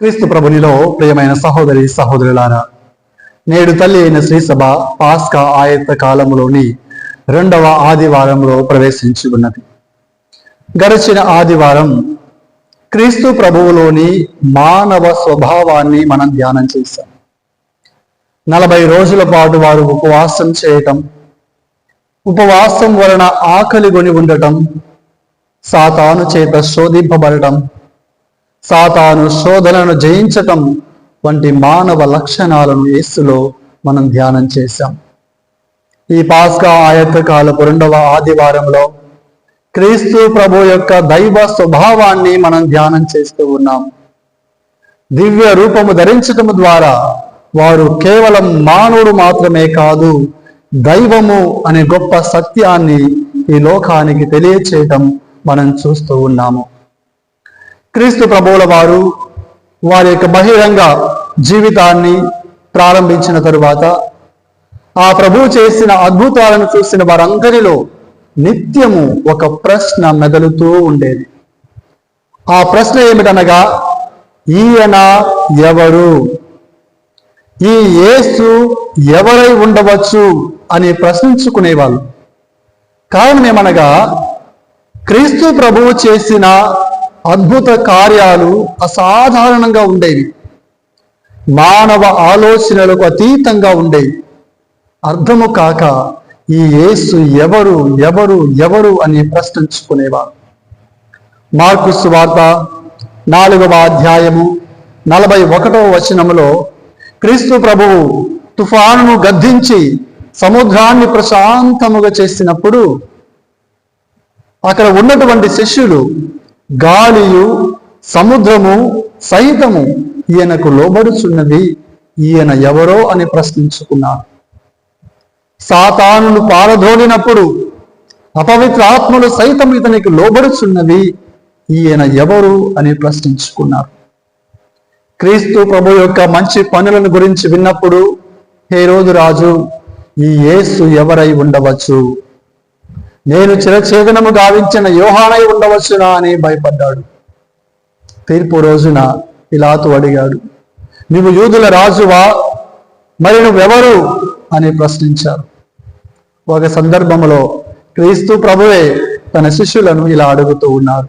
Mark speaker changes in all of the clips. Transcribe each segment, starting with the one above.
Speaker 1: క్రీస్తు ప్రభునిలో ప్రియమైన సహోదరి సహోదరులారా నేడు తల్లి అయిన శ్రీసభ పాస్కా ఆయత్త కాలంలోని రెండవ ఆదివారంలో ప్రవేశించి ఉన్నది. గడిచిన ఆదివారం క్రీస్తు ప్రభువులోని మానవ స్వభావాన్ని మనం ధ్యానం చేశాం. నలభై రోజుల పాటు వారు ఉపవాసం చేయటం ఉపవాసం వలన ఆకలి కొని ఉండటం సాతాను చేత శోధింపబడటం సాతాను శోధనను జయించటం వంటి మానవ లక్షణాలను యేసులో మనం ధ్యానం చేశాం. ఈ పాస్కా ఆయత్తకాలపు రెండవ ఆదివారంలో క్రీస్తు ప్రభు యొక్క దైవ స్వభావాన్ని మనం ధ్యానం చేస్తూ ఉన్నాం. దివ్య రూపము ధరించటము ద్వారా వారు కేవలం మానవుడు మాత్రమే కాదు దైవము అనే గొప్ప సత్యాన్ని ఈ లోకానికి తెలియచేయటం మనం చూస్తూ ఉన్నాము. క్రీస్తు ప్రభువుల వారు వారి యొక్క బహిరంగ జీవితాన్ని ప్రారంభించిన తరువాత ఆ ప్రభు చేసిన అద్భుతాలను చూసిన వారందరిలో నిత్యము ఒక ప్రశ్న మెదలుతూ ఉండేది. ఆ ప్రశ్న ఏమిటనగా ఈయన ఎవరు? ఈ యేసు ఎవరై ఉండవచ్చు అని ప్రశ్నించుకునేవాళ్ళు. కారణం ఏమనగా క్రీస్తు ప్రభువు చేసిన అద్భుత కార్యాలు అసాధారణంగా ఉండేవి. మానవ ఆలోచనలకు అతీతంగా ఉండేవి. అర్థము కాక ఈ యేసు ఎవరు ఎవరు ఎవరు అని ప్రశ్నించుకునేవారు. మార్కు సువార్త నాలుగవ అధ్యాయము నలభై ఒకటవ వచనములో క్రీస్తు ప్రభువు తుఫానును గద్దించి సముద్రాన్ని ప్రశాంతముగా చేసినప్పుడు అక్కడ ఉన్నటువంటి శిష్యులు గాలియు సముద్రము సహితము ఈయనకు లోబడుచున్నది. ఈయన ఎవరో అని ప్రశ్నించుకున్నారు సాతానులు పారదోలినప్పుడు అపవిత్ర ఆత్మలు సైతం ఇతనికి లోబడుచున్నవి. ఈయన ఎవరు అని ప్రశ్నించుకున్నారు. క్రీస్తు ప్రభు యొక్క మంచి పనులను గురించి విన్నప్పుడు హే రోజు రాజు ఈ యేసు ఎవరై ఉండవచ్చు? నేను చిరచేదనము గావించిన యోహానై ఉండవచ్చునా అని భయపడ్డాడు. తీర్పు రోజున ఇలాతో అడిగాడు నువ్వు యూదుల రాజువా? మరి నువ్వెవరు? అని ప్రశ్నించారు. ఒక సందర్భంలో క్రీస్తు ప్రభువే తన శిష్యులను ఇలా అడుగుతూ ఉన్నారు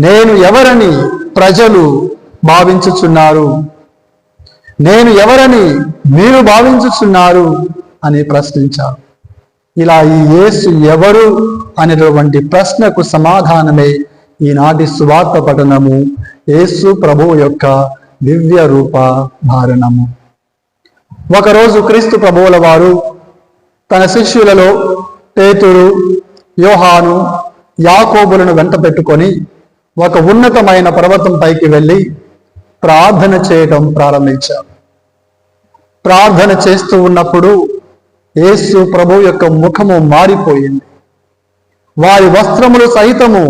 Speaker 1: నేను ఎవరని ప్రజలు భావించుచున్నారు? నేను ఎవరని మీరు భావించుచున్నారు? అని ప్రశ్నించారు. ఇలా ఈ యేసు ఎవరు అనేటువంటి ప్రశ్నకు సమాధానమే ఈనాటి సువార్త పఠనము. యేసు ప్రభువు యొక్క దివ్య రూప భారణము ఒకరోజు క్రీస్తు ప్రభువుల వారు తన శిష్యులలో పేతురు యోహాను యాకోబులను వెంట పెట్టుకొని ఒక ఉన్నతమైన పర్వతం పైకి వెళ్ళి ప్రార్థన చేయటం ప్రారంభించారు. ప్రార్థన చేస్తూ ఉన్నప్పుడు యేసు ప్రభు యొక్క ముఖము మారిపోయింది. వారి వస్త్రములు సహితము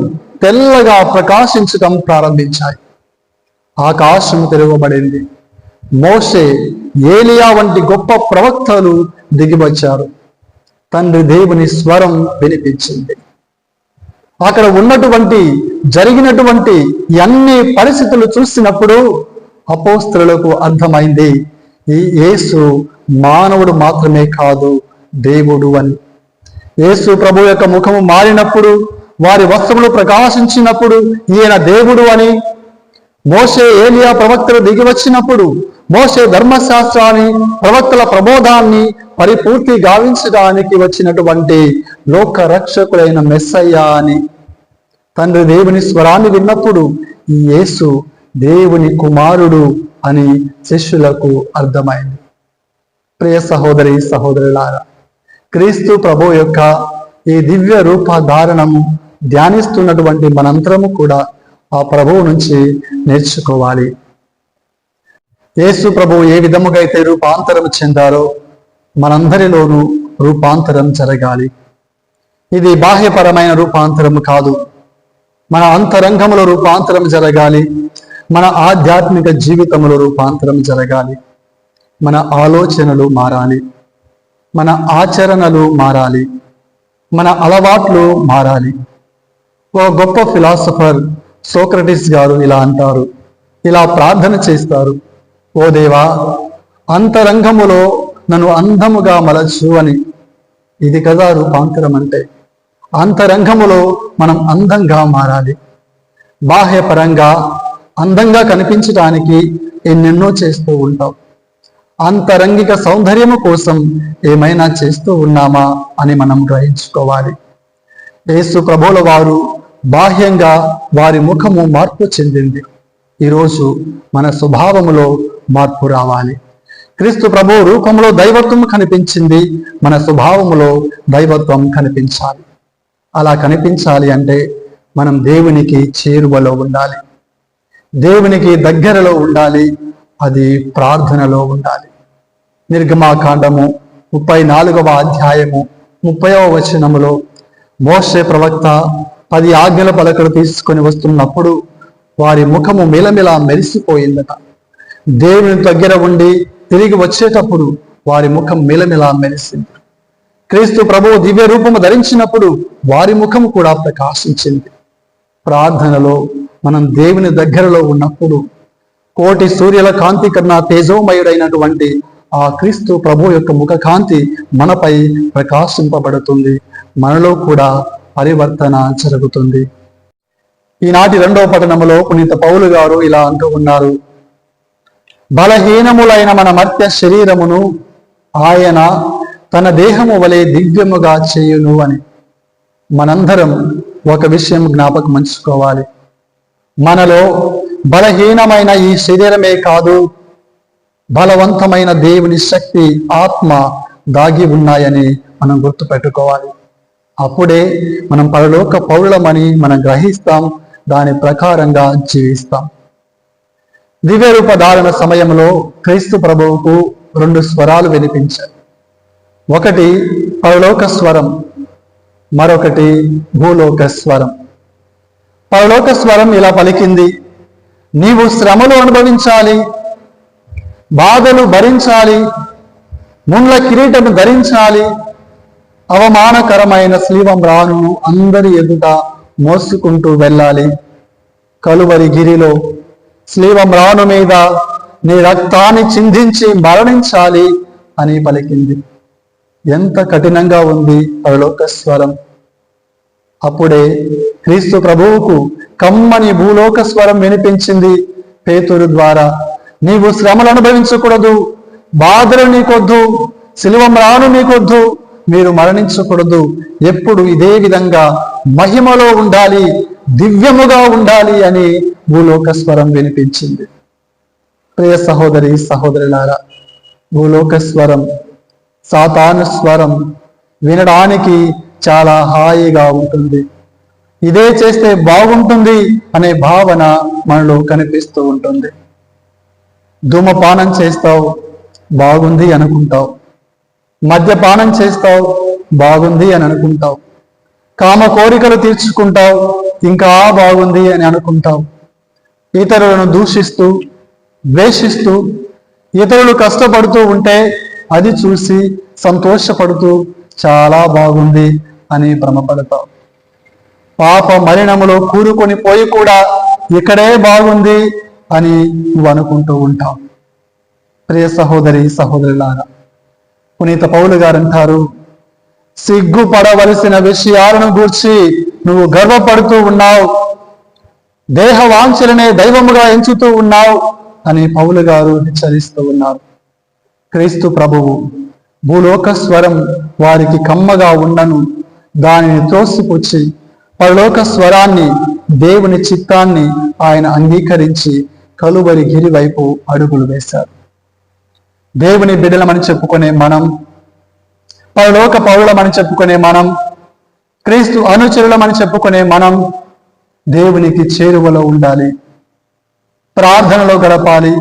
Speaker 1: తెల్లగా ప్రకాశించటం ప్రారంభించాయి. ఆకాశం తిరగబడింది మోషే ఏలియా వంటి గొప్ప ప్రవక్తలు దిగివచ్చారు. తండ్రి దేవుని స్వరం వినిపించింది. అక్కడ ఉన్నటువంటి జరిగినటువంటి అన్ని పరిస్థితులు చూసినప్పుడు అపోస్త్రులకు అర్థమైంది ఈ యేసు మానవుడు మాత్రమే కాదు దేవుడు అని. యేసు ప్రభు యొక్క ముఖము మారినప్పుడు వారి వస్త్రములు ప్రకాశించినప్పుడు ఈయన దేవుడు అని. మోసే ఏలియా ప్రవక్తలు దిగి వచ్చినప్పుడు మోసే ధర్మశాస్త్రాన్ని ప్రవక్తల ప్రబోధాన్ని పరిపూర్తి గావించడానికి వచ్చినటువంటి లోక రక్షకులైన మెస్సయ్య అని. తండ్రి దేవుని స్వరాన్ని విన్నప్పుడు ఈ యేసు దేవుని కుమారుడు అని శిష్యులకు అర్థమైంది. ప్రియ సహోదరి సహోదరులారా క్రీస్తు ప్రభు యొక్క ఈ దివ్య రూప ధారణము ధ్యానిస్తున్నటువంటి మనంతరము కూడా ఆ ప్రభువు నుంచి నేర్చుకోవాలి. యేసు ప్రభు ఏ విధముగా అయితే రూపాంతరం చెందారో మనందరిలోనూ రూపాంతరం జరగాలి. ఇది బాహ్యపరమైన రూపాంతరము కాదు. మన అంతరంగములో రూపాంతరం జరగాలి. మన ఆధ్యాత్మిక జీవితంలో రూపాంతరం జరగాలి. మన ఆలోచనలు మారాలి. మన ఆచరణలు మారాలి. మన అలవాట్లు మారాలి. ఓ గొప్ప ఫిలాసఫర్ సోక్రటిస్ గారు ఇలా అంటారు. ఇలా ప్రార్థన చేస్తారు. ఓ దేవా అంతరంగములో నన్ను అందముగా మలచు అని. ఇది కదా రూపాంతరం అంటే. అంతరంగములో మనం అందంగా మారాలి. బాహ్యపరంగా అందంగా కనిపించడానికి ఎన్నెన్నో చేస్తూ ఉంటాం. అంతరంగిక సౌందర్యము కోసం ఏమైనా చేస్తూ ఉన్నామా అని మనం గ్రహించుకోవాలి. యేసు ప్రభుల వారు బాహ్యంగా వారి ముఖము మార్పు చెందింది. ఈరోజు మన స్వభావములో మార్పు రావాలి. క్రీస్తు ప్రభు రూపంలో దైవత్వం కనిపించింది. మన స్వభావములో దైవత్వం కనిపించాలి. అలా కనిపించాలి అంటే మనం దేవునికి చేరువలో ఉండాలి. దేవునికి దగ్గరలో ఉండాలి. అది ప్రార్థనలో ఉండాలి. నిర్గమాకాండము ముప్పై నాలుగవ అధ్యాయము ముప్పైవ వచనములో మోషే ప్రవక్త పది ఆజ్ఞల పలకలు తీసుకొని వస్తున్నప్పుడు వారి ముఖము మిలమిల మెరిసిపోయిందట. దేవుని దగ్గర ఉండి తిరిగి వచ్చేటప్పుడు వారి ముఖం మిలమిల మెరిసింది. క్రీస్తు ప్రభువు దివ్య రూపము ధరించినప్పుడు వారి ముఖము కూడా ప్రకాశించింది. ప్రార్థనలో మనం దేవుని దగ్గరలో ఉన్నప్పుడు కోటి సూర్యుల కాంతి కన్నా తేజోమయుడైనటువంటి ఆ క్రీస్తు ప్రభు యొక్క ముఖ కాంతి మనపై ప్రకాశింపబడుతుంది. మనలో కూడా పరివర్తన జరుగుతుంది. ఈనాటి రెండవ పఠనములో పునీత పౌలు గారు ఇలా అంటూ ఉన్నారు. బలహీనములైన మన మర్త్య శరీరమును ఆయన తన దేహము వలె దివ్యముగా చేయును అని మనందరం ఒక విషయం జ్ఞాపకం ఉంచుకోవాలి. మనలో బలహీనమైన ఈ శరీరమే కాదు బలవంతమైన దేవుని శక్తి ఆత్మ దాగి ఉన్నాయని మనం గుర్తుపెట్టుకోవాలి. అప్పుడే మనం పరలోక పౌరులమని మనం గ్రహిస్తాం దాని ప్రకారంగా జీవిస్తాం. దివ్య రూపధారణ సమయంలో క్రీస్తు ప్రభువుకు రెండు స్వరాలు వినిపించాయి. ఒకటి పరలోక స్వరం మరొకటి భూలోక స్వరం. పరలోక స్వరం ఇలా పలికింది నీవు శ్రమలు అనుభవించాలి బాధలు భరించాలి ముండ్ల కిరీటము ధరించాలి. అవమానకరమైన శ్లీవం రాను అందరి ఎదుట మోసుకుంటూ వెళ్ళాలి. కలువరి గిరిలో శ్లీవం రాను మీద నీ రక్తాన్ని చిందించి మరణించాలి అని పలికింది. ఎంత కఠినంగా ఉంది పరలోక స్వరం అప్పుడే క్రీస్తు ప్రభువుకు కమ్మని భూలోక స్వరం వినిపించింది పేతురు ద్వారా. నీవు శ్రమలు అనుభవించకూడదు బాధలు నీకొద్దు శిలువం రాను నీకొద్దు మీరు మరణించకూడదు. ఎప్పుడు ఇదే విధంగా మహిమలో ఉండాలి దివ్యముగా ఉండాలి అని భూలోక స్వరం వినిపించింది. ప్రియ సహోదరి సహోదరులారా భూలోక స్వరం సాతాను స్వరం వినడానికి చాలా హాయిగా ఉంటుంది. ఇదే చేస్తే బాగుంటుంది అనే భావన మనలో కనిపిస్తూ ఉంటుంది. ధూమపానం చేస్తావు బాగుంది అనుకుంటావు. మద్యపానం చేస్తావు బాగుంది అని అనుకుంటావు. కామ కోరికలు తీర్చుకుంటావు ఇంకా బాగుంది అని అనుకుంటావు. ఇతరులను దూషిస్తూ ద్వేషిస్తూ ఇతరులు కష్టపడుతూ ఉంటే అది చూసి సంతోషపడుతూ చాలా బాగుంది అని భ్రమపడతావు. పాప మలినములో కూరుకొని పోయి కూడా ఇక్కడే బాగుంది అని నువ్వు అనుకుంటూ ఉంటావు. ప్రియ సహోదరి సహోదరులారా పునీత పౌలు గారు అంటారు సిగ్గుపడవలసిన విషయాలను గూర్చి నువ్వు గర్వపడుతూ ఉన్నావు దేహ వాంఛలనే దైవముగా ఎంచుతూ ఉన్నావు అని పౌలు గారు హెచ్చరిస్తూ ఉన్నారు. క్రీస్తు ప్రభువు భూలోక స్వరం వారికి కమ్మగా ఉండను. దానిని త్రోసిపుచ్చి పరలోక స్వరాన్ని దేవుని చిత్తాన్ని ఆయన అంగీకరించి కలువరి గిరి వైపు అడుగులు వేశారు. దేవుని బిడలమని చెప్పుకునే మనం పరలోక పౌరులమని చెప్పుకునే మనం క్రీస్తు అనుచరులమని చెప్పుకునే మనం దేవునికి చేరువలో ఉండాలి. ప్రార్థనలో గడపాలి.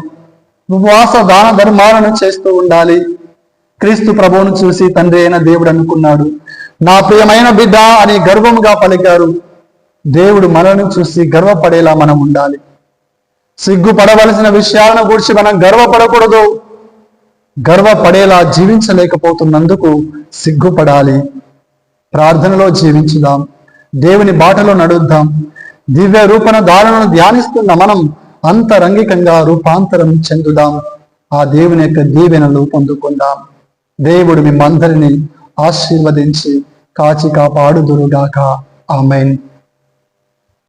Speaker 1: ఉపవాస దాన ధర్మాలను చేస్తూ ఉండాలి. క్రీస్తు ప్రభువును చూసి తండ్రి అయిన దేవుడు అనుకున్నాడు. నా ప్రియమైన బిడ్డ అని గర్వముగా పలికారు. దేవుడు మనల్ని చూసి గర్వపడేలా మనం ఉండాలి. సిగ్గుపడవలసిన విషయాలను గురించి మనం గర్వపడకూడదు. గర్వపడేలా జీవించలేకపోతున్నందుకు సిగ్గుపడాలి. ప్రార్థనలో జీవించుదాం. దేవుని బాటలో నడుద్దాం. దివ్య రూపణ దారులను ధ్యానిస్తున్న మనం అంతరంగికంగా రూపాంతరం చెందుదాం. ఆ దేవుని యొక్క దీవెనలు పొందుకుందాం. దేవుడు మిమ్మందరినీ ఆశీర్వదించి కాచి కాపాడుదురుగాక. ఆమెన్.